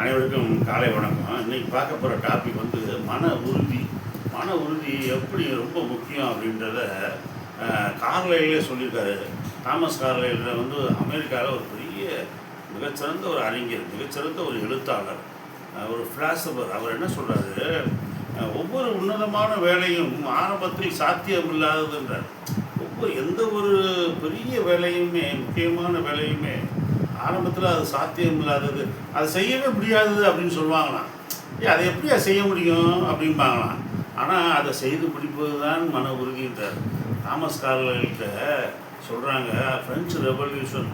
அனைவருக்கும் காலை வணக்கம். இன்னைக்கு பார்க்க போகிற டாபிக் வந்து மன உறுதி. மன உறுதி எப்படி ரொம்ப முக்கியம் அப்படின்றத கார்லையிலே சொல்லியிருக்காரு. தாமஸ் கார்லையில் வந்து அமெரிக்காவில் ஒரு பெரிய மிகச்சிறந்த ஒரு அறிஞர் மிகச்சிறந்த ஒரு எழுத்தாளர் ஒரு ஃபிலாசபர் அவர் என்ன சொல்கிறாரு ஒவ்வொரு உன்னதமான வேலையும் ஆரம்பத்தில் சாத்தியமில்லாததுன்றார். ஒவ்வொரு எந்த ஒரு பெரிய வேலையுமே முக்கியமான வேலையுமே ஆரம்பத்தில் அது சாத்தியம் இல்லாதது. அது செய்யவே முடியாதது அப்படின்னு சொல்லுவாங்களாம். ஏ அதை எப்படி அதை செய்ய முடியும் அப்படிம்பாங்களாம். ஆனால் அதை செய்து பிடிப்பது தான் மன உறுதின்றார் தாமஸ் கார்கிட்ட சொல்கிறாங்க ஃப்ரெஞ்சு ரெவல்யூஷன்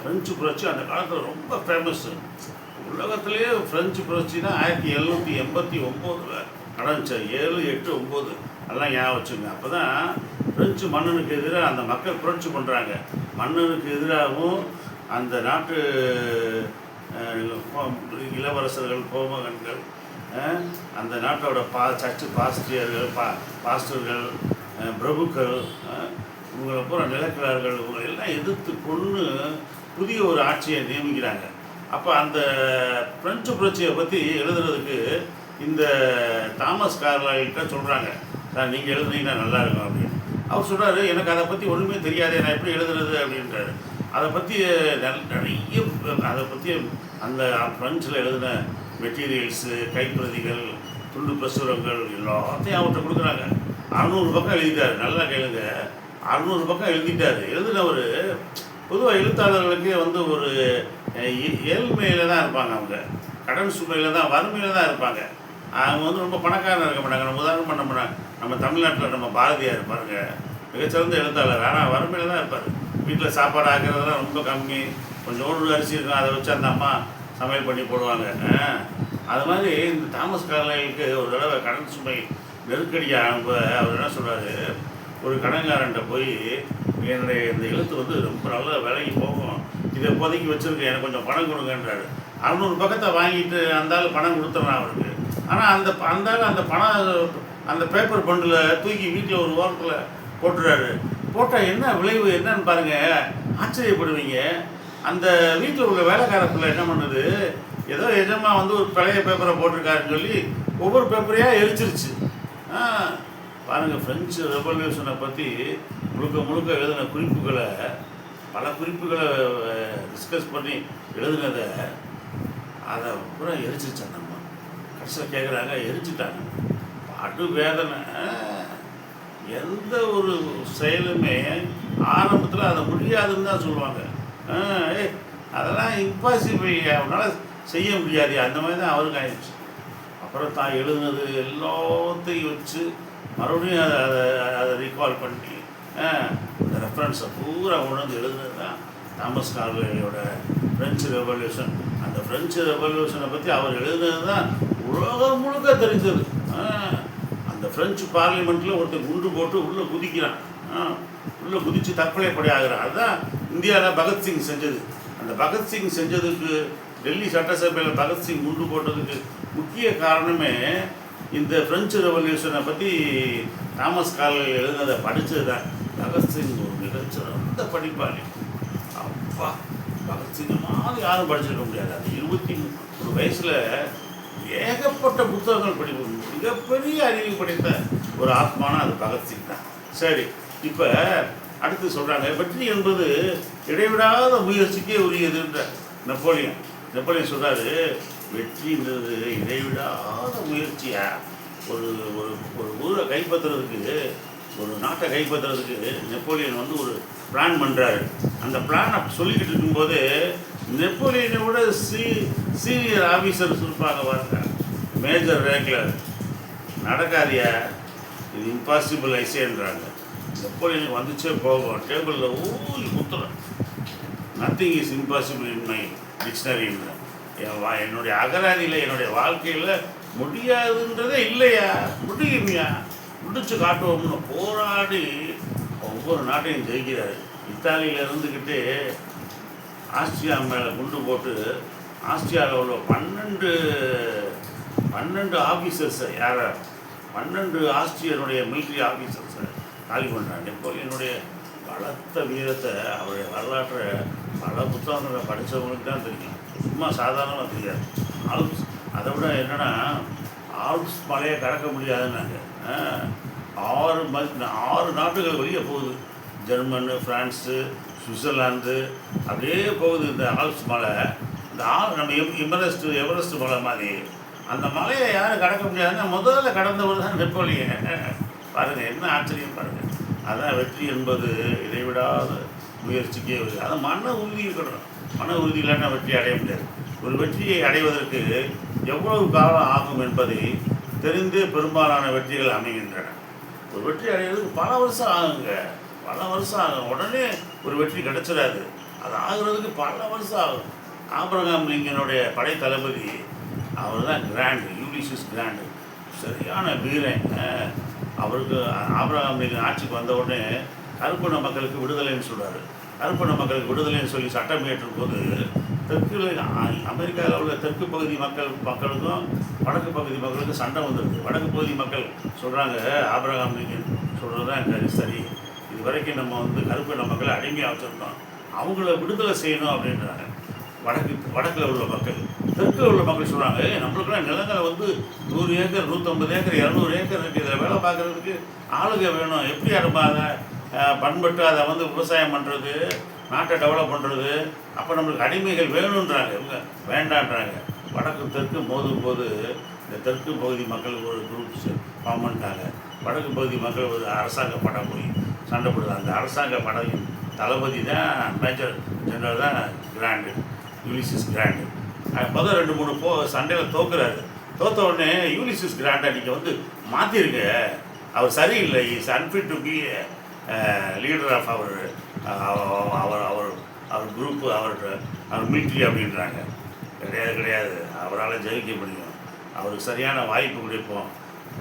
ஃப்ரெஞ்சு புரட்சி அந்த காலத்தில் ரொம்ப ஃபேமஸ்ஸு உலகத்திலேயே ஃப்ரெஞ்சு புரட்சி தான் ஆயிரத்தி எழுநூற்றி எண்பத்தி ஒம்போதில் நடந்துச்சு. ஏழு எட்டு ஒம்பது. அதெல்லாம் ஞாபகம் வச்சுங்க அப்போ தான் ஃப்ரெஞ்சு மன்னனுக்கு எதிராக அந்த மக்கள் புரட்சி பண்ணுறாங்க மன்னனுக்கு எதிராகவும் அந்த நாட்டு கோ- இளவரசர்கள் கோமகன்கள் அந்த நாட்டோட பா சர்ச்சு பாஸ்டியர்கள் பா பாஸ்டர்கள் பிரபுக்கள் இவங்களை பூரா நிலக்கிழார்கள் இவங்களை எல்லாம் எதிர்த்து கொண்டு புதிய ஒரு ஆட்சியை நியமிக்கிறாங்க. அப்போ அந்த பிரெஞ்சு புரட்சியை பற்றி எழுதுறதுக்கு இந்த தாமஸ் கார்லாயிட்ட சொல்கிறாங்க சார் நீங்கள் எழுதுனீங்கன்னா நல்லா இருக்கும் அப்படின்னு. அவர் சொல்கிறாரு எனக்கு அதை பற்றி ஒன்றுமே தெரியாதே நான் எப்படி எழுதுறது? அப்படின்றாரு. அதை பற்றி நிறைய அதை பற்றி அந்த ஃப்ரெண்ட்ஸில் எழுதின மெட்டீரியல்ஸு கைப்பிரதிகள் துண்டு பிரசுரங்கள் எல்லாத்தையும் அவர்கிட்ட கொடுக்குறாங்க. அறநூறு பக்கம் எழுதிட்டாரு. நல்லா கேளுங்க. அறநூறு பக்கம் எழுதிட்டார். எழுதினவர் பொதுவாக எழுத்தாளர்களுக்கே வந்து ஒரு ஏழ்மையில் ஏ- தான் இருப்பாங்க அவங்க. கடன் சுமையில் தான் வறுமையில் தான் இருப்பாங்க. அவங்க வந்து ரொம்ப பணக்காரன் இருக்க மாட்டாங்க. நம்ம உதாரணமாக நம்ம நா- நம்ம தமிழ்நாட்டில் நம்ம பாரதியார் இருப்பாருங்க மிகச்சிறந்த எழுத்தாளர். ஆனால் வறுமையில் தான் இருப்பார். வீட்டில் சாப்பாடு ஆக்கிறதுலாம் ரொம்ப கம்மி. கொஞ்சம் ஓடு அரிசி இருக்கும். அதை வச்சு அந்த அம்மா சமையல் பண்ணி போடுவாங்க. அது மாதிரி இந்த தாமஸ் கார்லைக்கு ஒரு தடவை கடன் சுமை நெருக்கடியாக அனுப்ப அவர் என்ன சொல்கிறாரு ஒரு கடன்காரன்ட்ட போய் என்னுடைய இந்த எழுத்து வந்து ரொம்ப நல்ல விலைக்கு போகும். இதை இப்போதைக்கு வச்சுருக்கேன். எனக்கு கொஞ்சம் பணம் கொடுங்கன்றாரு. அறநூறு பக்கத்தை வாங்கிட்டு அந்த ஆள் பணம் கொடுத்துட்றான் அவருக்கு. ஆனால் அந்த அந்த ஆள் அந்த பணம் அந்த பேப்பர் பண்டில் தூக்கி வீட்டில் ஒரு ஓரத்தில் போட்டுறாரு. போட்டால் என்ன விளைவு என்னன்னு பாருங்கள் ஆச்சரியப்படுவீங்க. அந்த வீட்டில் உள்ள வேலைக்கார பிள்ளை என்ன பண்ணுது? ஏதோ எஜமா வந்து ஒரு பழைய பேப்பரை போட்டிருக்காருன்னு சொல்லி ஒவ்வொரு பேப்பரையாக எரிச்சிருச்சு. பாருங்கள் ஃப்ரெஞ்சு ரெவல்யூஷனை பற்றி முழுக்க முழுக்க எழுதின குறிப்புகளை பல குறிப்புகளை டிஸ்கஸ் பண்ணி எழுதுனதை அதை பூரா எரிச்சிருச்சு அந்த அம்மா கடைசியில் கேட்குறாங்க எரிச்சிட்டாங்க. பாட்டு வேதனை. எந்த ஒரு செயலுமே ஆரம்பத்தில் அதை முடியாதுன்னு தான் சொல்லுவாங்க. ஆ, அதெல்லாம் இம்பாசிபிள் அவனால் செய்ய முடியாது அந்த மாதிரி தான் அவருக்கு ஆயிடுச்சு. அப்புறம் தான் எழுதுனது எல்லாத்தையும் வச்சு மறுபடியும் அதை அதை அதை ரீகால் பண்ணி ஆ, அந்த ரெஃபரன்ஸை பூரா உணர்ந்து எழுதுனது தான் தாமஸ் கார்வேயோட ஃப்ரெஞ்சு ரெவல்யூஷன் அந்த ஃப்ரெஞ்சு ரெவல்யூஷனை பற்றி அவர் எழுதுனது தான் உலகம் முழுக்க தெரிஞ்சது. இந்த அந்த ஃப்ரெஞ்சு பார்லிமெண்ட்டில் ஒருத்தன் குண்டு போட்டு உள்ளே குதிக்கிறான். உள்ளே குதித்து தற்கொலை படி ஆகிறான். அதுதான் இந்தியாவில் பகத்சிங் செஞ்சது. அந்த பகத்சிங் செஞ்சதுக்கு டெல்லி சட்டசபையில் பகத்சிங் குண்டு போட்டதுக்கு முக்கிய காரணமே இந்த பிரெஞ்சு ரெவல்யூஷனை பற்றி தாமஸ் காலில் எழுதினதை படித்தது தான் பகத்சிங் ஒரு மிகச்சிறந்த படிப்பாளி. அப்பா பகத்சிங் மாதிரி யாரும் படிச்சிருக்க முடியாது. அது இருபத்தி ஒரு வயசில் ஏகப்பட்ட புத்தகங்கள் படிப்பு மிகப்பெரிய அறிவு படைத்த ஒரு ஆத்மானா அது பகத்சிங் தான். சரி இப்போ அடுத்து சொல்கிறாங்க வெற்றி என்பது இடைவிடாத முயற்சிக்கே உரியதுன்ற நெப்போலியன். நெப்போலியன் சொல்கிறாரு வெற்றின்றது இடைவிடாத முயற்சியா? ஒரு ஒரு ஒரு ஊரை கைப்பற்றுறதுக்கு ஒரு நாட்டை கைப்பற்றுறதுக்கு நெப்போலியன் வந்து ஒரு பிளான் பண்ணுறாரு அந்த பிளானை சொல்லிக்கிட்டு இருக்கும்போது நெப்போலியனை விட சீ சீனியர் ஆஃபீஸர்ஸ் இருப்பாங்க பாருங்க மேஜர் ரேங்கில் நடக்காதியா? இது இம்பாசிபிள் ஐசேன்றாங்க நெப்போலியனுக்கு வந்துச்சே போகும் டேபிளில் ஊறி குத்துறேன் nothing is impossible in my டிக்ஷனரின்ற என் வா என்னுடைய அகராதியில் என்னுடைய வாழ்க்கையில் முடியாதுன்றதே இல்லையா? முடியுமையா? முடிச்சு காட்டுவோம்னு போராடி ஒவ்வொரு நாட்டையும் ஜெயிக்கிறாரு. இத்தாலியில் இருந்துக்கிட்டு ஆஸ்திரியா மேலே குண்டு போட்டு ஆஸ்திரியாவில் உள்ள பன்னெண்டு பன்னெண்டு ஆஃபீஸர்ஸை யாரை? பன்னெண்டு ஆஸ்திரியனுடைய மிலிட்ரி ஆஃபீஸர்ஸை காலி பண்ணுறாங்க நெப்போலியனுடைய பலத்த வீரத்தை அவருடைய வரலாற்றை பல புத்தகங்களை படித்தவங்களுக்கு தான் தெரியும். சும்மா சாதாரணமாக தெரியாது. ஆல்ப்ஸ் அதை விட என்னென்னா ஆல்ப்ஸ் மலையை கடக்க முடியாதுன்னாங்க. ஆறு ம ஆறு நாட்டுகள் வெளியே போகுது. ஜெர்மனு ஃப்ரான்ஸு சுவிட்சர்லாந்து அப்படியே போகுது இந்த ஆல்ப்ஸ் மலை. இந்த ஆல் நம்ம எம் எவரெஸ்ட் எவரெஸ்ட் மலை மாதிரி. அந்த மலையை யாரும் கடக்க முடியாதுன்னா முதல்ல கடந்தவர் தான் நெப்போலியன். பாருங்கள் என்ன ஆச்சரியம் பாருங்கள் அதான் வெற்றி என்பது இடைவிடாத முயற்சிக்கே வருது. அதான் மன உறுதி இருக்கணும். மன உறுதி இல்லைன்னா வெற்றி அடைய முடியாது. ஒரு வெற்றியை அடைவதற்கு எவ்வளவு காலம் ஆகும் என்பதை தெரிந்து பெரும்பாலான வெற்றிகள் அமைகின்றன. ஒரு வெற்றி அடைகிறதுக்கு பல வருஷம் ஆகுங்க. பல வருஷம் ஆகும். உடனே ஒரு வெற்றி கிடச்சிடாது. அது ஆகுறதுக்கு பல வருஷம் ஆகும். ஆப்ரகாம் லிங்கனுடைய படை தளபதி அவர் தான் கிராண்டு யூலிசிஸ் கிராண்டு சரியான வீரன். அவருக்கு ஆப்ரகாம் லிங்கன் ஆட்சிக்கு வந்த உடனே கருப்பண மக்களுக்கு விடுதலைன்னு சொல்கிறார் கருப்பண மக்களுக்கு விடுதலைன்னு சொல்லி சட்டம் இயற்றும் போது தெற்குல அமெரிக்காவில் உள்ள தெற்கு பகுதி மக்கள் மக்களுக்கும் வடக்கு பகுதி மக்களுக்கும் சண்டை வந்துருக்கு வடக்கு பகுதி மக்கள் சொல்கிறாங்க ஆபிரகாம் லிங்கன் சொல்கிறது தான் சரி. இது வரைக்கும் நம்ம வந்து கருப்பின மக்களை அடிமையாக வச்சுருந்தோம். அவங்கள விடுதலை செய்யணும் அப்படின்றாங்க. வடக்கு வடக்கில் உள்ள மக்கள். தெற்கில் உள்ள மக்கள் சொல்கிறாங்க நம்மளுக்குலாம் நம்மளுக்கெல்லாம் நிலங்களை வந்து நூறு ஏக்கர் நூற்றம்பது ஏக்கர் இரநூறு ஏக்கர் இருக்குது இதில் வேலை பார்க்குறதுக்கு ஆளுங்க வேணும். எப்படி நம்ம அதை பண்பட்டு அதை வந்து விவசாயம் பண்ணுறது நாட்டை டெவலப் பண்ணுறது அப்போ நம்மளுக்கு அடிமைகள் வேணுன்றாங்க இவங்க வேண்டான்றாங்க. வடக்கு தெற்கு மோதும் போது இந்த தெற்கு பகுதி மக்கள் ஒரு குரூப் ஃபார்ம் பண்ணிட்டாங்க வடக்கு பகுதி மக்கள் ஒரு அரசாங்க படம் சண்டை போடுது அந்த அரசாங்க படையின் தளபதி தான் மேஜர் ஜெனரல் தான் கிராண்டு யூனிசிஸ் கிராண்டு. முதல் ரெண்டு மூணு போ சண்டையில் தோக்குறாரு. தோத்த உடனே யூனிசிஸ் கிராண்டை நீங்கள் வந்து மாற்றிருங்க அவர் சரியில்லை. Is unfit to be leader of அவர் அவர் அவர் அவர் குரூப்பு அவர் அவர் மிலிட்ரி அப்படின்றாங்க. கிடையாது கிடையாது. அவரால் ஜெயிக்க முடியும். அவருக்கு சரியான வாய்ப்பு கொடுப்போம்.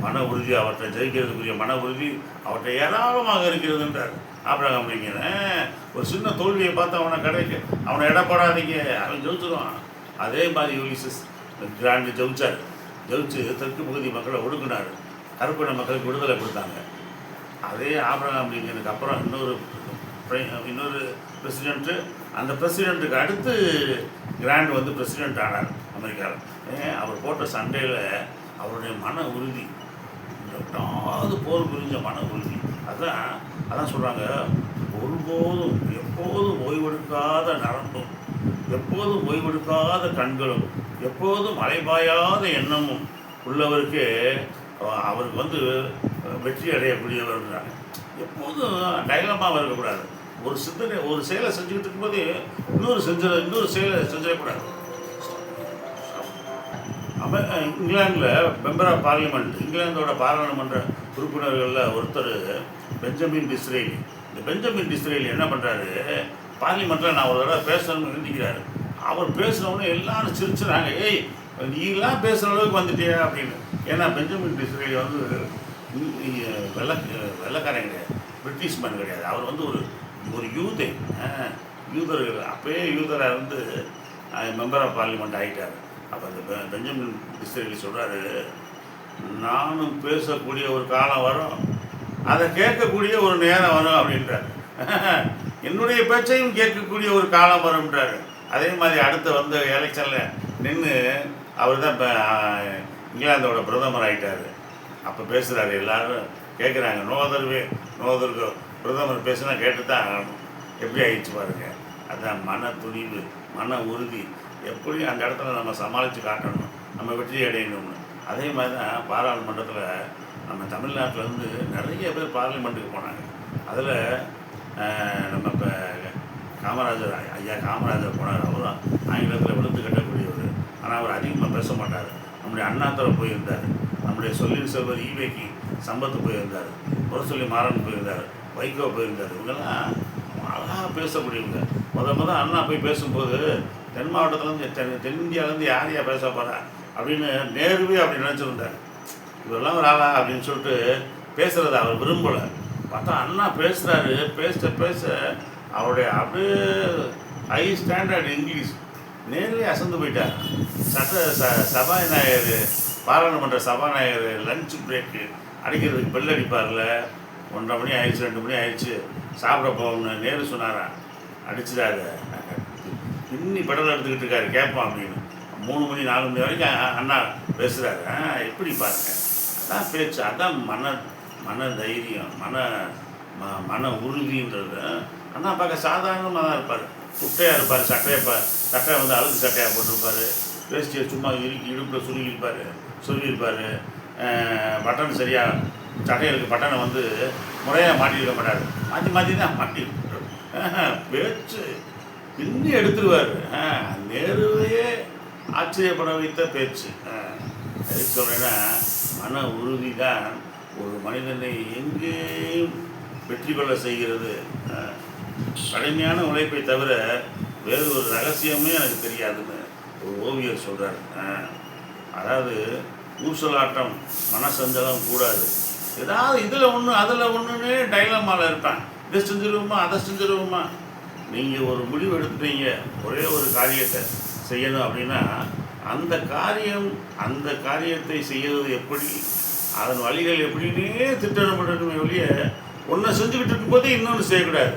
மன உறுதி அவற்றை ஜெயிக்கிறதுக்குரிய மன உறுதி அவற்றை ஏராளமாக இருக்கிறதுன்றார் ஆபிரகாம் லிங்கன் ஒரு சின்ன தோல்வியை பார்த்து அவனை கிடைக்க அவனை இடப்படாதீங்க அவன் ஜெயிச்சிருவான். அதே மாதிரி யூலிசஸ் கிராண்டு ஜெயிச்சார். ஜெயிச்சு தெற்கு பகுதி மக்களை ஒடுக்குனார். கருப்பின மக்களுக்கு விடுதலை கொடுத்தாங்க. அதே ஆபிரகாம் லிங்கனுக்கு அப்புறம் இன்னொரு இன்னொரு பிரசிடெண்ட்டு அந்த பிரசிடெண்ட்டுக்கு அடுத்து கிராண்ட் வந்து பிரசிடெண்ட் ஆனார் அமெரிக்காவில். ஏன் அவர் போட்ட சண்டையில் அவருடைய மன உறுதி எட்டாவது போர் புரிஞ்ச மன உறுதி அதான் அதான் சொல்கிறாங்க ஒருபோதும் எப்போதும் ஓய்வெடுக்காத நரம்பும் எப்போதும் ஓய்வெடுக்காத கண்களும் எப்போதும் மலைபாயாத எண்ணமும் உள்ளவருக்கு அவருக்கு வந்து வெற்றி அடையக்கூடியவர்ன்றாங்க. எப்போதும் டைலமாக இருக்கக்கூடாது. ஒரு சிந்தனை ஒரு செயலை செஞ்சுக்கிட்டு இருக்கும்போது இன்னொரு செஞ்ச இன்னொரு செயலை செஞ்சிடக்கூடாது. இங்கிலாந்தில் மெம்பர் ஆஃப் பார்லிமெண்ட் இங்கிலாந்தோட பாராளுமன்ற உறுப்பினர்களில் ஒருத்தர் பெஞ்சமின் டிஸ்ரேலி. இந்த பெஞ்சமின் டிஸ்ரேலி என்ன பண்ணுறாரு பார்லிமெண்ட்டில் நான் ஒரு தடவை பேசணும்னு நினைக்கிறாரு. அவர் பேசுனவுடனே எல்லாரும் சிரிச்சுறாங்க. ஏய் நீலாம் பேசுகிற அளவுக்கு வந்துட்டியா? அப்படின்னு. ஏன்னா பெஞ்சமின் டிஸ்ரேலி வந்து வெள்ள வெள்ளக்காரன் கிடையாது பிரிட்டிஷ் மேன் கிடையாது. அவர் வந்து ஒரு ஒரு யூதே. யூதர் அப்பயே யூதராக இருந்து மெம்பர் ஆஃப் பார்லிமெண்ட் ஆகிட்டார் அப்போ அந்த பெ- பெஞ்சமின் டிஸ்ரேலி சொல்கிறாரு நானும் பேசக்கூடிய ஒரு காலம் வரும் அதை கேட்கக்கூடிய ஒரு நேரம் வரும் அப்படின்றார். என்னுடைய பேச்சையும் கேட்கக்கூடிய ஒரு காலம் வரும்ன்றாரு. அதே மாதிரி அடுத்து வந்த எலெக்ஷனில் நின்று அவர் தான் இப்போ இங்கிலாந்தோட பிரதமர் ஆகிட்டார் அப்போ பேசுகிறாரு எல்லாரும் கேட்குறாங்க நோதர்வே நோதருக்கு பிரதமர் பேசுனா கேட்டு தான் ஆகணும். எப்படி ஆயிடுச்சு பாருங்க. அதுதான் மன துணிவு மன உறுதி. எப்படி அந்த இடத்துல நம்ம சமாளித்து காட்டணும். நம்ம வெற்றி அடையணும்னு. அதே மாதிரி தான் பாராளுமன்றத்தில் நம்ம தமிழ்நாட்டிலேருந்து நிறைய பேர் பார்லிமெண்ட்டுக்கு போனாங்க. அதில் நம்ம இப்போ காமராஜர் ஐயா காமராஜர் போனார். அவரும் ஆங்கிலத்தில் விழுந்து கட்டக்கூடியவர். ஆனால் அவர் அதிகமாக பேச மாட்டார். நம்முடைய அண்ணாத்துறை போயிருந்தார். நம்முடைய சொல்லின் செல்வர் ஈவேக்கு சம்பத்து போயிருந்தார். சொல்லி மாறன் போயிருந்தார். வைகோ போயிருந்தார். இவங்கெல்லாம் அழகாக பேசக்கூடியவங்க. முத முத அண்ணா போய் பேசும்போது தென் மாவட்டத்துலேருந்து தென் தென்னிந்தியாவிலேருந்து யார் யார் பேச போகிறா அப்படின்னு நேருவே அப்படி நினச்சிருந்தார் இவரெல்லாம் ஒரு ஆளா அப்படின்னு சொல்லிட்டு பேசுகிறத அவர் விரும்பலை. பார்த்தா அண்ணா பேசுகிறாரு பேச பேச அவருடைய அப்படியே ஹை ஸ்டாண்டர்ட் இங்கிலீஷ். நேர்லயே அசந்து போயிட்டார். சட்ட ச சபாநாயகர் பாராளுமன்ற சபாநாயகர் லஞ்ச் பிரேக்கு அடிக்கிறதுக்கு பெல் அடிப்பார்ல. ஒன்றரை மணி ஆயிடுச்சு ரெண்டு மணி ஆயிடுச்சு. சாப்பிட போகணும்னு நேரு சொன்னாரான் அடிச்சிடாத. இன்னி படம் எடுத்துக்கிட்டு இருக்காரு கேட்பான் அப்படின்னு. மூணு மணி நாலு மணி வரைக்கும் அண்ணா பேசுகிறாரு எப்படி பாருங்க. அதான் பேச்சு அதான் மன மன தைரியம் மன ம மன உறுதின்றது. அண்ணா பார்க்க சாதாரணமாக தான் இருப்பார். குட்டையாக இருப்பார் சட்டையை ப சட்டை வந்து அழுகு சட்டையாக போட்டிருப்பார். வேஸ்டியை சும்மா இறுக்கி இடுப்பில் சுருங்கியிருப்பார் சுருங்கியிருப்பார் பட்டன் சரியாக சட்டைகளுக்கு பட்டனை வந்து முறையாக மாட்டியிருக்க மாட்டார். மாற்றி மாற்றி தான் மாட்டியிருப்பார். பேச்சு. இன்னும் எடுத்துருவார். நேருவையே ஆச்சரியப்பட வைத்த பேச்சு. எது சொல்கிறேன்னா மன உறுதி தான் ஒரு மனிதனை எங்கேயும் வெற்றி கொள்ள செய்கிறது. கடுமையான உழைப்பை தவிர வேறு ஒரு ரகசியமே எனக்கு தெரியாதுன்னு ஒரு ஓவியர் சொல்கிறார் அதாவது ஊசலாட்டம் மனசஞ்சலம் கூடாது. ஏதாவது இதில் ஒன்று அதில் ஒன்றுன்னு டைலமாவில் இருப்பான். இதை செஞ்சிருவோமா அதை செஞ்சிருவோமா? நீங்கள் ஒரு முடிவு எடுத்துட்டீங்க ஒரே ஒரு காரியத்தை செய்யணும் அப்படின்னா அந்த காரியம் அந்த காரியத்தை செய்வது எப்படி அதன் வழிகள் எப்படின்னே திட்டமிடணுமே ஒழிய ஒன்றை செஞ்சுக்கிட்டு இருக்கும்போதே இன்னொன்று செய்யக்கூடாது.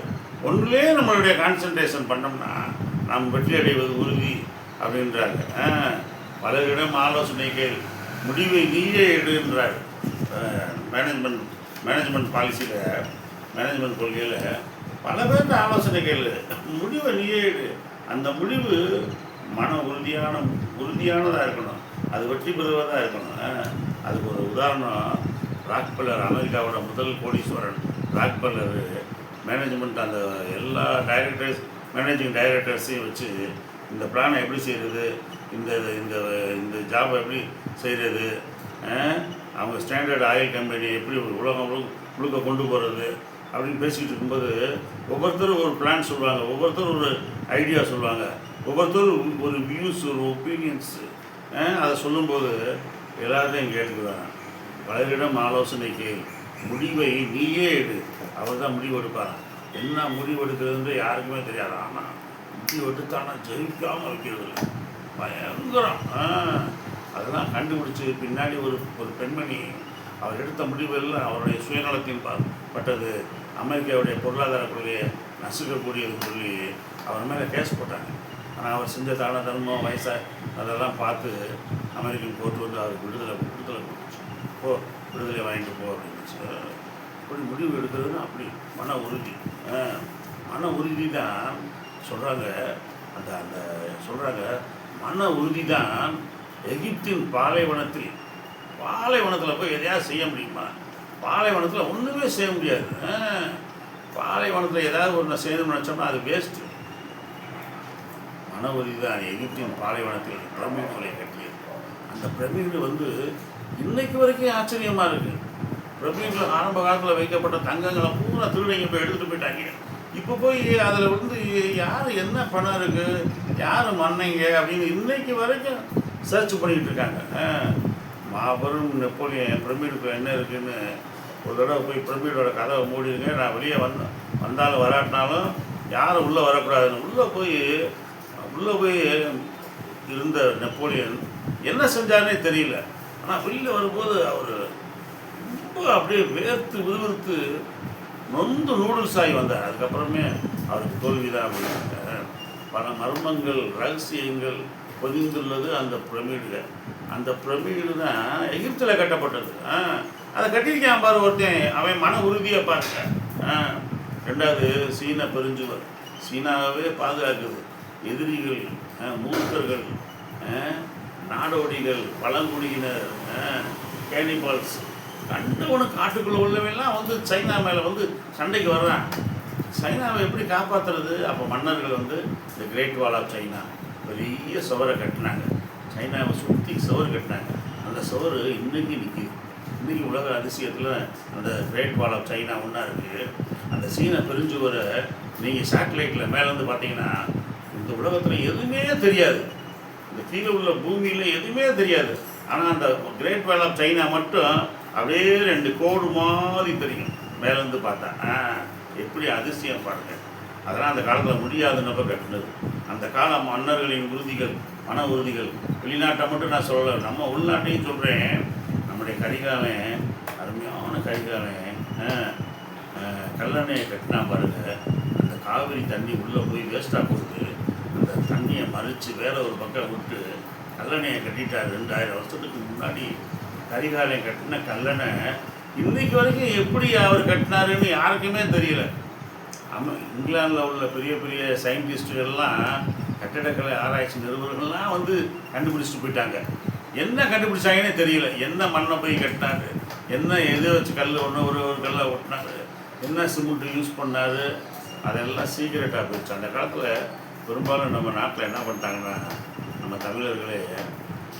ஒன்றுலே நம்மளுடைய கான்சன்ட்ரேஷன் பண்ணோம்னா நாம் வெற்றி அடைவது உறுதி அப்படின்றாங்க. பலரிடம் ஆலோசனை கேள் முடிவை நீயே எடுன்றார் மேனேஜ்மெண்ட் மேனேஜ்மெண்ட் பாலிசியில் மேனேஜ்மெண்ட் கொள்கையில் பல பேர்கிட்ட ஆலோசனை கேளு. முடிவை நீயே எடு. அந்த முடிவு மன உறுதியான உறுதியானதாக இருக்கணும். அது வெற்றி பெறுவதாக இருக்கணும். அதுக்கு ஒரு உதாரணம். ராக்பெல்லர் அமெரிக்காவோட முதல் கோடீஸ்வரன். ராக்பெல்லர் மேனேஜ்மெண்ட் அந்த எல்லா டைரக்டர்ஸ் மேனேஜிங் டைரக்டர்ஸையும் வச்சு இந்த பிளானை எப்படி செய்கிறது இந்த இந்த இந்த ஜாபை எப்படி செய்கிறது அவங்க ஸ்டாண்டர்ட் ஆயில் கம்பெனி எப்படி உலகம் முழுக்க கொண்டு போகிறது அப்படின்னு பேசிக்கிட்டு இருக்கும்போது ஒவ்வொருத்தரும் ஒரு பிளான் சொல்லுவாங்க ஒவ்வொருத்தரும் ஒரு ஐடியா சொல்லுவாங்க ஒவ்வொருத்தரும் ஒரு வியூஸ் ஒரு ஒப்பீனியன்ஸு அதை சொல்லும்போது எல்லாத்தையும் கேட்டுக்குவாங்க பலரிடம் ஆலோசனைக்கு முடிவை நீயே எடு. அவர் தான் முடிவு எடுப்பாராம். என்ன முடிவு எடுக்கிறதுன்னு யாருக்குமே தெரியாது. ஆனால் முடிவு எடுத்தானா ஜெயிக்காமல் வைக்கிறது இல்லை. பயங்கரம். அதெல்லாம் கண்டுபிடிச்சி பின்னாடி ஒரு ஒரு பெண்மணி அவர் எடுத்த முடிவெல்லாம் அவருடைய சுயநலத்தின் பட்டது. அமெரிக்காவுடைய பொருளாதார கொள்கையை நசுக்கக்கூடியதுன்னு சொல்லி அவர் மேலே கேஸ் போட்டாங்க. ஆனால் அவர் செஞ்ச தான தர்மம் வயசாக அதெல்லாம் பார்த்து அமெரிக்கன் கோர்ட் வந்து அவருக்கு விடுதலை விடுதலை கொடுத்துச்சு. போ விடுதலை வாங்கிட்டு போ அப்படின்னு அப்படி முடிவு எடுக்கிறதுன்னு அப்படி மன உறுதி. மன உறுதி தான் சொல்கிறாங்க அந்த அந்த சொல்கிறாங்க மன உறுதி தான் எகிப்தின் பாலைவனத்தில் பாலைவனத்தில் போய் எதையாவது செய்ய முடியுமா? பாலைவனத்தில் ஒன்றுமே செய்ய முடியாது. ஆ, பாலைவனத்தில் ஏதாவது ஒன்று செய்யணும்னு நினச்சோம்னா அது வேஸ்ட்டு மன உறுதி தான் எகிப்தின் பாலைவனத்தில் பிரமிகளை கட்டியது. அந்த பிரமிடு வந்து இன்னைக்கு வரைக்கும் ஆச்சரியமாக இருக்குது பிரமிடில் ஆரம்ப காலத்தில் வைக்கப்பட்ட தங்கங்களை பூரா திருடங்க போய் எடுத்துகிட்டு போயிட்டாங்க. இப்போ போய் அதில் வந்து யார் என்ன பணம் இருக்குது யார் மன்னைங்க அப்படின்னு இன்னைக்கு வரைக்கும் சர்ச் பண்ணிக்கிட்டு இருக்காங்க. ஆ, மாபெரும் நெப்போலியன் பிரமிடுக்கு என்ன இருக்குதுன்னு ஒரு தடவை போய் பிரமிடோட கதவை மூடிடுங்க. நான் வெளியே வந்த வந்தாலும் வராட்டினாலும் யாரும் உள்ளே வரக்கூடாதுன்னு. உள்ளே போய் உள்ளே போய் இருந்த நெப்போலியன் என்ன செஞ்சாருனே தெரியல. ஆனால் வெளியில் வரும்போது அவர் ரொம்ப அப்படியே வேர்த்து விறுவிறுத்து நொந்து நூடுல்ஸ் ஆகி வந்தார். அதுக்கப்புறமே அவருக்கு தோல்விதான் அப்படின்னாங்க. பல மர்மங்கள் ரகசியங்கள் பொதிந்துள்ளது அந்த பிரமிடுல அந்த பிரமிடு தான் எகிப்தில் கட்டப்பட்டது. ஆ, அதை கட்டியிருக்கான் பாரு ஒருத்தன். அவன் மன உறுதியை பாருங்க ரெண்டாவது சீன பெருஞ்சுவர். சீனாவே பாதுகாக்குது. எதிரிகள் ஆ, மூர்க்கர்கள் நாடோடிகள் பழங்குடியினர் கேனிபால்ஸ் கண்டவனு காட்டுக்குள்ளே உள்ளவெல்லாம் வந்து சைனா மேலே வந்து சண்டைக்கு வர்றான். சைனாவை எப்படி காப்பாற்றுறது அப்போ மன்னர்கள் வந்து இந்த கிரேட் வால் ஆஃப் சைனா பெரிய சுவரை கட்டினாங்க. சைனாவை சுற்றி சுவர் கட்டினாங்க. அந்த சுவர் இன்னைக்கு நிற்கிது இன்றைக்கி உலக அதிசயத்தில் அந்த கிரேட் வால் ஆஃப் சைனா ஒன்றா இருக்குது அந்த சீனை பிரிஞ்சு வர நீங்கள் சேட்டலைட்டில் மேலேருந்து பார்த்தீங்கன்னா இந்த உலகத்தில் எதுவுமே தெரியாது. இந்த கீழே உள்ள பூமியில் எதுவுமே தெரியாது. ஆனால் அந்த கிரேட் வால் ஆஃப் சைனா மட்டும் அப்படியே ரெண்டு கோடு மாதிரி தெரியும். மேலேருந்து பார்த்தா. ஆ எப்படி அதிசயம் பாருங்க. அதெல்லாம் அந்த காலத்தில் முடியாதுன்னப்ப கட்டினது. அந்த கால மன்னர்களின் உறுதிகள் மன உறுதிகள். வெளிநாட்டை மட்டும் நான் சொல்லலை நம்ம உள்நாட்டையும் சொல்கிறேன் நம்முடைய கரிகாலன் அருமையான கரிகாலன் கல்லணையை கட்டினா பாருங்க அந்த காவிரி தண்ணி உள்ளே போய் வேஸ்ட்டாக போகுது. அந்த தண்ணியை மறித்து வேற ஒரு பக்கம் விட்டு கல்லணையை கட்டிட்டார் ரெண்டாயிரம் வருஷத்துக்கு முன்னாடி. கரிகாலன் கட்டின கல்லணை இன்றைக்கு வரைக்கும் எப்படி அவர் கட்டினாருன்னு யாருக்குமே தெரியல. ஆமாம் இங்கிலாந்தில் உள்ள பெரிய பெரிய சயின்டிஸ்டுகள்லாம் கட்டடக்கலை ஆராய்ச்சி நிறுவனங்கள்லாம் வந்து கண்டுபிடிச்சிட்டு போயிட்டாங்க. என்ன கண்டுபிடிச்சாங்கன்னே தெரியல. என்ன மண்ணை போய் கட்டினாரு? என்ன எதை வச்சு கல் ஒன்று ஒரு ஒரு கல்லை ஒட்டினாரு? என்ன சிமெண்ட் யூஸ் பண்ணாரு? அதெல்லாம் சீக்கிரட்டாக போயிடுச்சு. அந்த காலத்தில் பெரும்பாலும் நம்ம நாட்டில் என்ன பண்ணிட்டாங்கன்னா நம்ம தமிழர்களே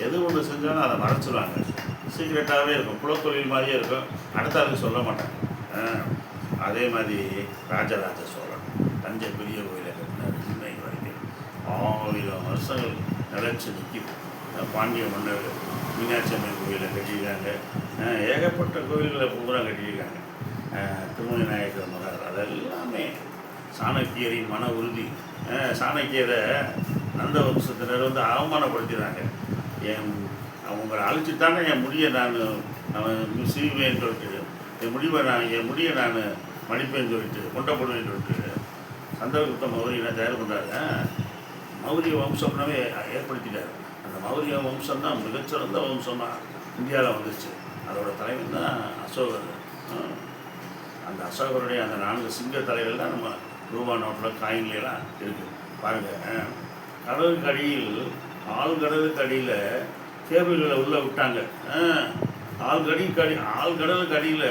எது ஒன்று செஞ்சாலும் அதை மறைச்சிடுவாங்க சீக்கிரட்டாகவே இருக்கும். குலத்தொழில் மாதிரியே இருக்கும். அடுத்த ஆளுக்கு சொல்ல மாட்டாங்க. அதே மாதிரி ராஜராஜ சோழன் தஞ்சை பெரிய கோயிலை கட்டினார். இன்னைக்கு வரைக்கும் ஆயிரம் வருஷங்கள் நிலச்சி நிற்கிது பாண்டிய மன்னர் மீனாட்சி அம்மன் கோயிலை கட்டியிருக்காங்க. ஏகப்பட்ட கோயில்களை பூரா கட்டியிருக்காங்க. திருமண விநாயகர் நாயக்கர் மகார் அதெல்லாமே சாணக்கியரின் மன உறுதி. சாணக்கியரை நந்த வம்சத்தினர் வந்து அவமானப்படுத்திடுறாங்க என் அவங்களை அழிச்சுட்டானே என் முடியை நான் அவன் சீவேன்னு சொல்லிட்டு என் முடிவை நான் என் முடியை நான் மடிப்பேன்னு சொல்லிட்டு கொண்டப்படுவேன்னு சொல்லிட்டு சந்திரகுப்த மௌரியனை என்ன தயார் பண்ணுறாங்க மௌரிய வம்சம்னாவே ஏற்படுத்திட்டார். மௌரிய வம்சம் தான் மிகச்சிறந்த வம்சமாக இந்தியாவில் வந்துச்சு. அதோட தலைவன் தான் அசோகர். அந்த அசோகருடைய அந்த நான்கு சிங்க தலைகள் தான் நம்ம ரூபா நோட்டில் காயின்லாம் இருக்குது பாருங்கள் கடலுக்கு அடியில் ஆழ்கடலுக்கு அடியில் கேபிள்களை உள்ளே விட்டாங்க. ஆ. ஆழ்கடிக்கு அடி ஆழ்கடலுக்கு அடியில்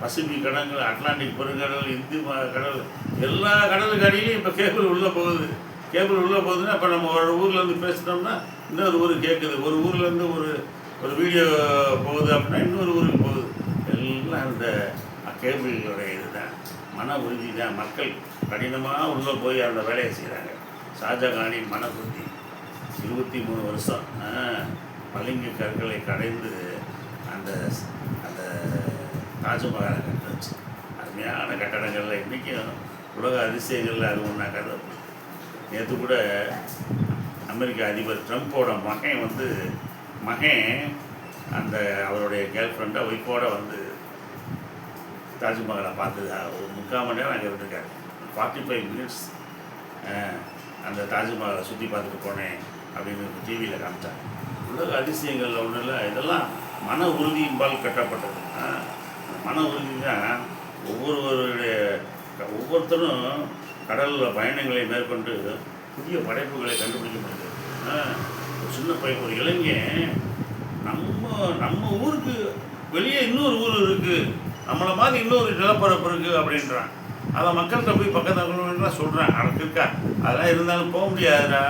பசிபிக் கடல்கள் அட்லாண்டிக் பெருங்கடல் இந்தி ம- கடல் எல்லா கடலுக்கு அடியிலையும் இப்போ கேபிள் உள்ளே போகுது. கேபிள் உள்ளே போகுதுன்னா இப்போ நம்ம ஒரு ஊர்லேருந்து பேசினோம்னா இன்னொரு ஊருக்கு கேட்குது ஒரு ஊர்லேருந்து ஒரு ஒரு வீடியோ போகுது அப்படின்னா இன்னொரு ஊருக்கு போகுது. எல்லாம் அந்த கேபிள்களுடைய இதுதான். மன உறுதி தான் மக்கள் கடினமாக உள்ளே போய் அந்த வேலையை செய்கிறாங்க ஷாஜகானின் மன உறுதி. இருபத்தி மூணு வருஷம் பளிங்கு கற்களை கடைந்து அந்த அந்த தாஜ்மஹாலை கட்டுச்சு அருமையான கட்டடங்களில் இன்றைக்கும் உலக அதிசயங்களில் அது ஒன்றா கதை. நேற்று கூட அமெரிக்க அதிபர் ட்ரம்ப்போட மகன் வந்து மகன் அந்த அவருடைய கேர்ள் ஃப்ரெண்டாக ஒய்ஃபோட வந்து தாஜ்மஹாலை பார்த்தது ஒரு முக்கால் மணி நேரம் அங்கே இருந்திருக்காரு. ஃபார்ட்டி ஃபைவ் மினிட்ஸ் அந்த தாஜ்மஹாலை சுற்றி பார்த்துட்டு போனேன் அப்படின்னு டிவியில் காமிச்சாங்க. உலக அதிசயங்களில் ஒன்றும் இல்லை இதெல்லாம் மன உறுதியின்பால் கட்டப்பட்டது. மன உறுதி தான் ஒவ்வொருவருடைய ஒவ்வொருத்தரும் கடலில் பயணங்களை மேற்கொண்டு புதிய படைப்புகளை கண்டுபிடிக்க முடியுது ஒரு சின்ன பையன் ஒரு இளைஞன் நம்ம நம்ம ஊருக்கு வெளியே இன்னொரு ஊர் இருக்குது நம்மளை மாதிரி இன்னொரு நிலப்பரப்பு இருக்குது அப்படின்றான். அதை மக்கள்கிட்ட போய் பக்கத்தில் சொல்கிறேன் அடக்கு இருக்கா அதெல்லாம் இருந்தாலும் போக முடியாதுடா.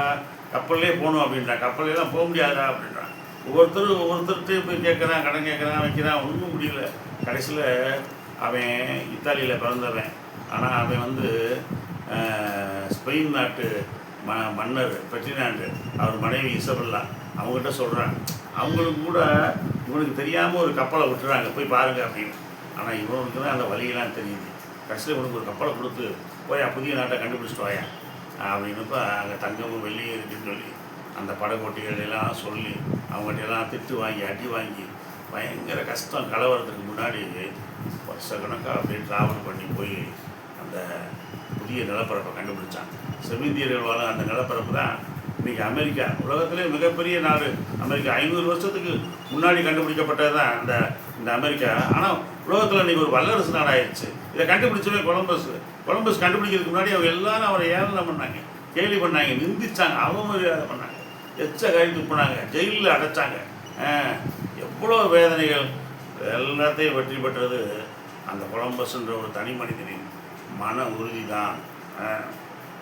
கப்பல்லே போகணும் அப்படின்றான். கப்பல்லாம் போக முடியாதுடா அப்படின்றான். ஒவ்வொருத்தரும் ஒவ்வொருத்தர்கிட்டையும் போய் கேட்குறான் கடன் கேட்குறான் வைக்கிறான். ஒன்றும் முடியல. கடைசியில் அவன் இத்தாலியில் பிறந்தவன். ஆனால் அவன் வந்து ஸ்பெயின் நாட்டு ம மன்னர் பெட்டினாண்டு அவர் மனைவி இசபெல்லா அவங்ககிட்ட சொல்கிறான் அவங்களுக்கு கூட இவனுக்கு தெரியாமல் ஒரு கப்பலை விட்டுறாங்க. போய் பாருங்க அப்படின்னு. ஆனால் இவனுக்கு தான் அந்த வழியெல்லாம் தெரியுது. கடைசியில் இவனுக்கு ஒரு கப்பலை கொடுத்து போய் புதிய நாட்டை கண்டுபிடிச்சிட்டு வாயா? அப்படின்னப்ப அங்கே தங்கமும் வெள்ளியும் இருக்குன்னு சொல்லி அந்த படகோட்டிகளெல்லாம் சொல்லி அவங்ககிட்ட எல்லாம் திட்டு வாங்கி அடி வாங்கி பயங்கர கஷ்டம். கலவரத்துக்கு முன்னாடி வருஷக்கணக்காக அப்படியே ட்ராவல் பண்ணி போய் அந்த புதிய நிலப்பரப்பை கண்டுபிடிச்சான். செமிந்தியர்கள் வாழும் அந்த நிலப்பரப்பு தான் இன்னைக்கு அமெரிக்கா. உலகத்திலே மிகப்பெரிய நாடு. அமெரிக்கா ஐநூறு வருஷத்துக்கு முன்னாடி கண்டுபிடிக்கப்பட்டது தான் இந்த இந்த அமெரிக்கா. ஆனால் உலகத்தில் இன்னைக்கு ஒரு வல்லரசு நாடாயிருச்சு. இதை கண்டுபிடிச்சவே கொலம்பஸ். கொலம்பஸ் கண்டுபிடிக்கிறதுக்கு முன்னாடி அவங்க எல்லாரும் அவரை ஏளனம் பண்ணாங்க. கேலி பண்ணாங்க நிந்திச்சாங்க அவமரியாதை பண்ணாங்க. எச்ச கை போனாங்க ஜெயிலில் அடைச்சாங்க. எவ்வளோ வேதனைகள். எல்லாத்தையும் வெற்றி பெற்றது அந்த கொலம்பஸ்ன்ற ஒரு தனி மனிதனின் மன உறுதி தான்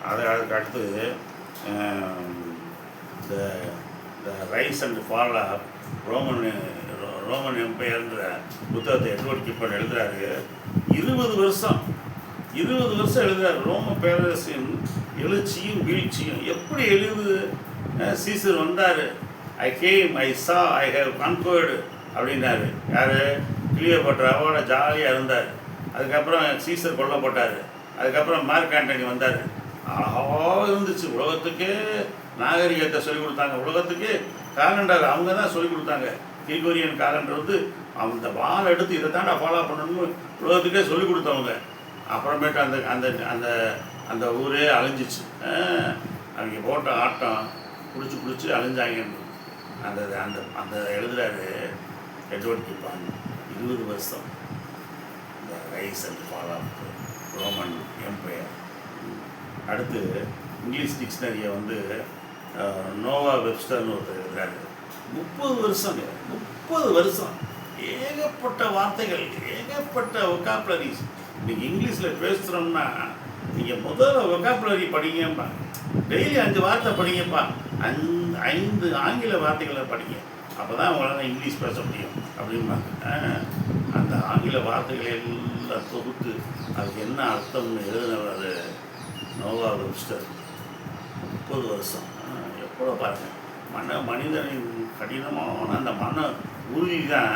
அது அதுக்கு அடுத்து the the rise and fall of Roman Roman எம்பையர்ன்ற புத்தகத்தை எட்வர்ட் கிப்பன் எழுதுறாரு. இருபது வருஷம் இருபது வருஷம் எழுதுறாரு. ரோம பேரரசின் எழுச்சியும் வீழ்ச்சியும். எப்படி எழுது சீசர் வந்தார். ஐ கேம் ஐ சா ஐ ஹவ் கான்கோர்டு அப்படின்னாரு. யார்? கிளியோபட்ராவோட ஜாலியாக இருந்தார். அதுக்கப்புறம் சீசர் கொல்லப்பட்டார். அதுக்கப்புறம் மார்க் ஆண்டனி வந்தார். அழகாக இருந்துச்சு. உலகத்துக்கே நாகரிகத்தை சொல்லிக் கொடுத்தாங்க. உலகத்துக்கே காலண்டர் அவங்க தான் சொல்லிக் கொடுத்தாங்க. கிரிகோரியன் காலண்டர் வந்து அந்த வால் எடுத்து இதை தாண்டா ஃபாலோ பண்ணணும்னு உலகத்துக்கே சொல்லிக் கொடுத்தவங்க. அப்புறமேட்டு அந்த அந்த அந்த அந்த ஊரே அழிஞ்சிச்சு. அவங்க போட்ட ஆட்டம் பிடிச்சி பிடிச்சி அழிஞ்சாங்க. அந்த அந்த அந்த எழுதுறாரு எட்வர்ட் கிப்பான் இருபது வருஷம். இந்த rise and fall of Roman empire. அடுத்து இங்கிலீஷ் டிக்ஷனரியை வந்து நோவா வெப்ஸ்டர்னு ஒருத்தர் எழுதுறாரு முப்பது வருஷங்க முப்பது வருஷம். ஏகப்பட்ட வார்த்தைகள் ஏகப்பட்ட ஒக்காப்லரிஸ் நீங்கள் இங்கிலீஷில் பேசுகிறோம்னா நீங்கள் முதல்ல ஒக்காப்லரி படிங்கப்பா. டெய்லி அஞ்சு வார்த்தை படிங்கப்பா. அஞ்சு ஐந்து ஆங்கில வார்த்தைகளை படிங்க. அப்போ தான் உங்களால் இங்கிலீஷ் பேச முடியும். அப்படிம்பாங்க. அந்த ஆங்கில வார்த்தைகள் எல்லாம் தொகுத்து அதுக்கு என்ன அர்த்தம்னு எழுதினவர் நோவா வெப்ஸ்டர். முப்பது வருஷம். எப்போ பாருங்கள் மன மனிதனின் கடினமான அந்த மன உறுதி தான்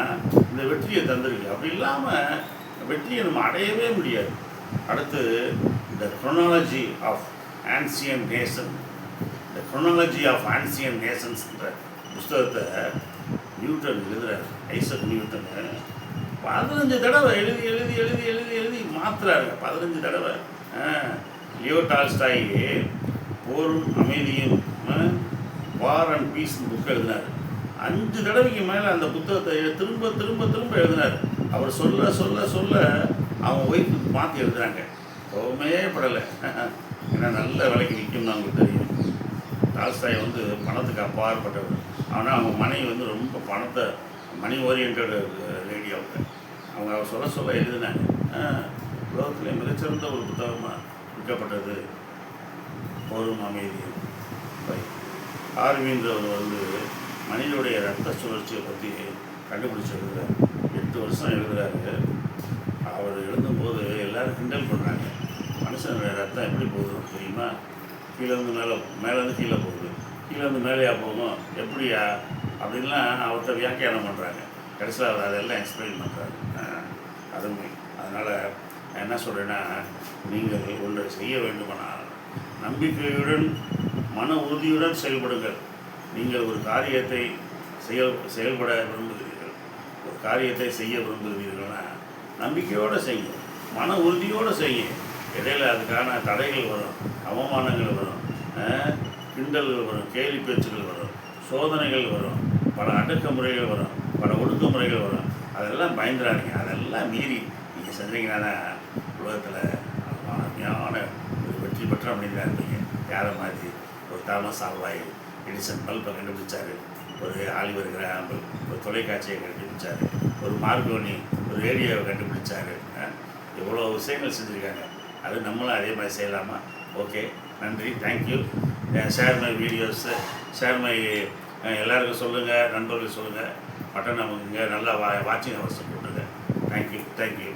இந்த வெற்றியை தந்திருக்கு. அப்படி இல்லாமல் வெற்றியை நம்ம அடையவே முடியாது. அடுத்து இந்த குரோனாலஜி ஆஃப் ஆன்சியன் நேஷன் இந்த குரோனாலஜி ஆஃப் ஆன்சியன் நேஷன்ஸ்ன்ற புஸ்தகத்தை நியூட்டன் எழுதுகிறார் ஐசக் நியூட்டன். பதினஞ்சு தடவை எழுதி எழுதி எழுதி எழுதி எழுதி மாத்துறாரு பதினஞ்சு தடவை. லியோ டால்ஸ்டாய் போரும் அமைதியும் வார் அண்ட் பீஸ் புக் எழுதினார். அஞ்சு தடவைக்கு மேலே அந்த புத்தகத்தை திரும்ப திரும்ப திரும்ப எழுதினார். அவர் சொல்ல சொல்ல சொல்ல அவங்க ஒய்ஃபுக்கு மாற்றி எழுதுறாங்க. கோவமே படலை. ஏன்னா நல்ல விலைக்கு நிற்கும்னு அவங்களுக்கு தெரியும். டால்ஸ்டாய் வந்து பணத்துக்கு அப்பாற்பட்டவர். ஆனால் அவங்க மனைவி வந்து ரொம்ப பணத்தை மணி ஓரியன்ட் லேடி அவங்க அவங்க அவர் சொல்ல சொல்ல எழுதினாங்க உலகத்தில் மிகச்சிறந்த ஒரு புத்தகமாக விற்கப்பட்டது. போரும் அமைதியும் பை. ஆர்வின்றவர் வந்து மனிதனுடைய ரத்த சுழற்சியை பற்றி கண்டுபிடிச்சு எட்டு வருஷம் எழுதுகிறாரு அவர் எழுதும்போது எல்லோரும் கிண்டல் பண்ணுறாங்க மனுஷனுடைய ரத்தம் எப்படி போகுது தெரியுமா? கீழேருந்து மேலே மேலேருந்து கீழே போகுது. கீழேருந்து மேலேயா போகும்? எப்படியா? அப்படின்லாம் அவர்கிட்ட வியாக்கியானம் பண்ணுறாங்க கடைசியில் அவர் அதெல்லாம் எக்ஸ்பிளைன் பண்ணுறாரு அதுவுமே அதனால் என்ன சொல்கிறேன்னா நீங்கள் ஒன்றை செய்ய வேண்டுமானால் நம்பிக்கையுடன் மன உறுதியுடன் செயல்படுங்கள். நீங்கள் ஒரு காரியத்தை செயல் செயல்பட விரும்புகிறீர்கள். ஒரு காரியத்தை செய்ய விரும்புகிறீர்கள்னா நம்பிக்கையோடு செய்யுங்க. மன உறுதியோடு செய்யுங்க. இடையில அதுக்கான தடைகள் வரும் அவமானங்கள் வரும் கிண்டல்கள் வரும் கேலி பேச்சுகள் வரும் சோதனைகள் வரும் பல அடக்குமுறைகள் வரும். பல ஒழுங்குமுறைகள் வரும். அதெல்லாம் பயந்துடாதீங்க. அதெல்லாம் மீறி நீங்கள் செஞ்சீங்கன்னா உலகத்தில் அருமையான ஒரு வெற்றி பெற்ற மனிதனாக இருப்பீங்க. யாரை மாதிரி ஒரு தாமஸ் ஆல்வாய் எடிசன் பல்பை கண்டுபிடிச்சாரு. ஒரு ஆலிவர் கிராம்பல் ஒரு தொலைக்காட்சியை கண்டுபிடிச்சாரு. ஒரு மார்கோனி ஒரு ரேடியோவை கண்டுபிடிச்சாரு. இவ்வளோ விஷயங்கள் செஞ்சுருக்காங்க. அது நம்மளும் அதே மாதிரி செய்யலாமா? ஓகே. நன்றி. Thank you share my videos share my எல்லாருக்கும் சொல்லுங்கள் நண்பர்களுக்கு சொல்லுங்கள் பட்டன் நமக்கு நல்லா வா வாட்சிங் அவர்ஸ் போட்டுங்க. Thank you thank you